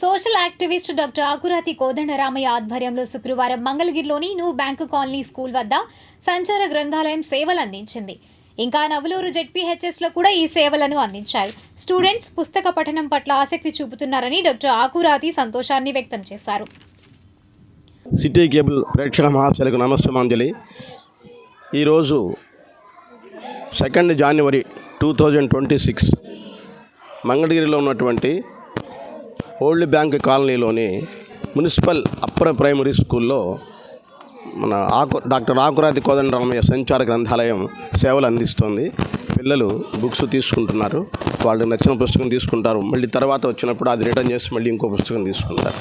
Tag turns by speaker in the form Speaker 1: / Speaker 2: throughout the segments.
Speaker 1: Social activist doctor Akurathi Kodandaramaiah ఆధ్వర్యంలో శుక్రవారం మంగళగిరిలోని న్యూ బ్యాంకు కాలనీ స్కూల్ వద్ద సంచార గ్రంథాలయం సేవలు అందించింది. ఇంకా నవలూరు జెడ్పీహెచ్ఎస్లో కూడా ఈ సేవలను అందించారు. స్టూడెంట్స్ పుస్తక పఠనం పట్ల ఆసక్తి చూపుతున్నారని డాక్టర్ ఆకురాతి సంతోషాన్ని వ్యక్తం చేశారు.
Speaker 2: సిటీ కేబుల్ ప్రేక్షక మహాశయులకు అంజలి ఈరోజు second January two thousand twenty six మంగళగిరిలో ఉన్నటువంటి ఓల్డ్ బ్యాంక్ కాలనీలోని మున్సిపల్ అప్పర్ ప్రైమరీ స్కూల్లో మన ఆకు డాక్టర్ ఆకురాతి కోదండరామయ్య సంచార గ్రంథాలయం సేవలు అందిస్తోంది. పిల్లలు బుక్స్ తీసుకుంటున్నారు. వాళ్ళకి నచ్చిన పుస్తకం తీసుకుంటారు. మళ్ళీ తర్వాత వచ్చినప్పుడు అది రిటర్న్ చేసి మళ్ళీ ఇంకో పుస్తకం తీసుకుంటారు.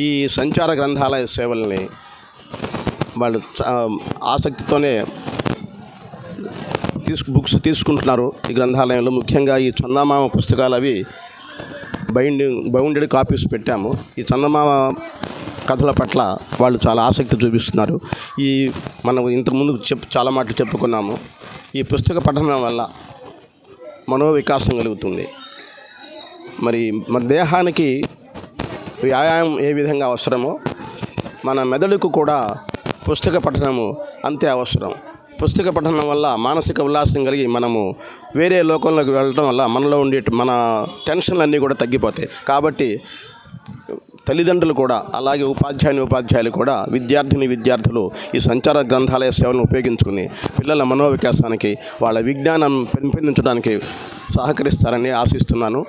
Speaker 2: ఈ సంచార గ్రంథాలయ సేవల్ని వాళ్ళు ఆసక్తితోనే తీసుకు బుక్స్ తీసుకుంటున్నారు ఈ గ్రంథాలయంలో. ముఖ్యంగా ఈ చందమామ పుస్తకాలు అవి బైండింగ్ బౌండెడ్ కాపీస్ పెట్టాము. ఈ చందమామ కథల పట్ల వాళ్ళు చాలా ఆసక్తి చూపిస్తున్నారు. ఈ మనం ఇంతకుముందు చెప్ చాలా మాటలు చెప్పుకున్నాము. ఈ పుస్తక పఠనం వల్ల మనోవికాసం కలుగుతుంది. మరి మన దేహానికి వ్యాయామం ఏ విధంగా అవసరమో మన మెదడుకు కూడా పుస్తక పఠనము అంతే అవసరం. పుస్తక పఠనం వల్ల మానసిక ఉల్లాసం కలిగి మనము వేరే లోకంలోకి వెళ్ళడం వల్ల మనలో ఉండే మన టెన్షన్లు అన్నీ కూడా తగ్గిపోతాయి. కాబట్టి తల్లిదండ్రులు కూడా అలాగే ఉపాధ్యాయుని ఉపాధ్యాయులు కూడా విద్యార్థిని విద్యార్థులు ఈ సంచార గ్రంథాలయ సేవలను ఉపయోగించుకుని పిల్లల మనోవికాసానికి వాళ్ళ విజ్ఞానం పెంపొందించడానికి సహకరిస్తారని ఆశిస్తున్నాను.